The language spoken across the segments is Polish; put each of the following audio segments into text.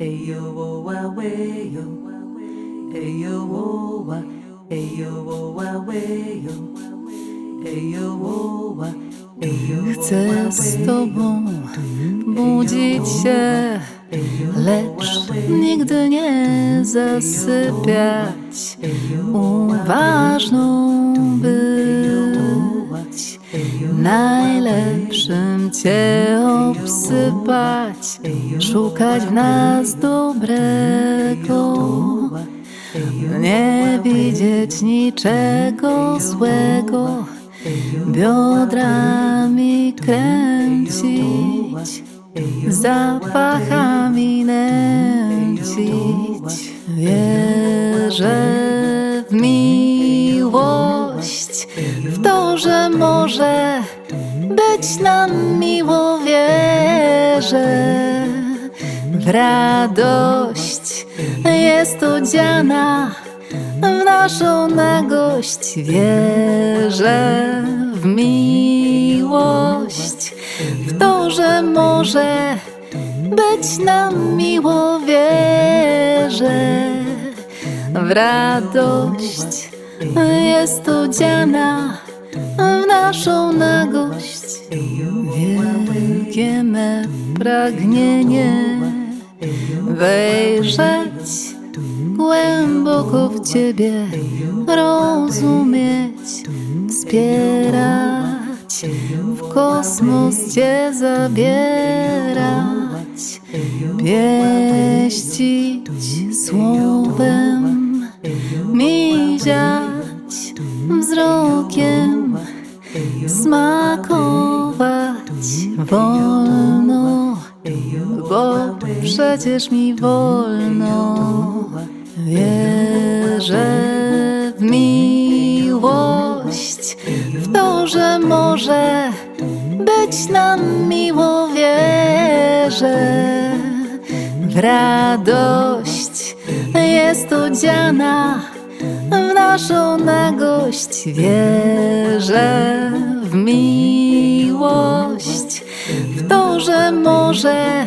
Eyo wo wa we yo. Eyo wo wa. Eyo wo wa we yo. Eyo wo wa. Eyo wo Chcę z tobą budzić się, lecz nigdy nie zasypiać. Uważną być, najlepszym cię obsypać, szukać w nas dobrego. Nie widzieć niczego złego, biodrami kręcić, zapachami nęcić. Wierzę w miłość, może być nam miło wierzę. W radość jest odziana w naszą nagość. Wierzę w miłość, w to, że może być nam miło wierzę. W radość jest odziana w naszą nagość. Wielkie me pragnienie wejrzeć głęboko w Ciebie, rozumieć, wspierać, w kosmos Cię zabierać, pieścić słowem, miziać wzrokiem, smakować wolno, bo przecież mi wolno. Wierzę w miłość, w to, że może być nam miło wierzę. W radość jest odziana w naszą nagość. Wierzę w miłość, w to, że może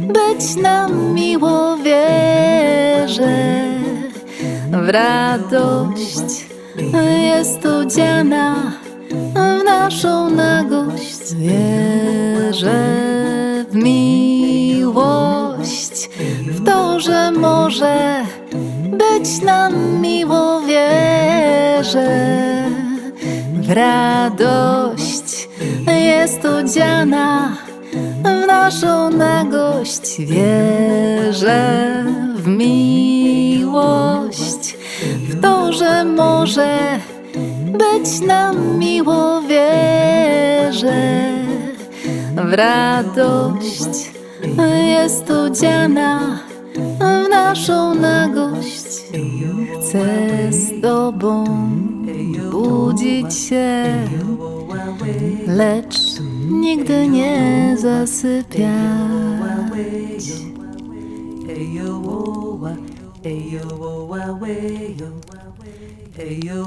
być nam miło wierzę. W radość jest odziana w naszą nagość. Wierzę w miłość, w to, że może być nam miło wierzę. Radość jest odziana w naszą nagość. Wierzę w miłość, w to, że może być nam miło wierzę. W radość jest odziana naszą nagość. Chcę z Tobą budzić się, lecz nigdy nie zasypiać. Eyo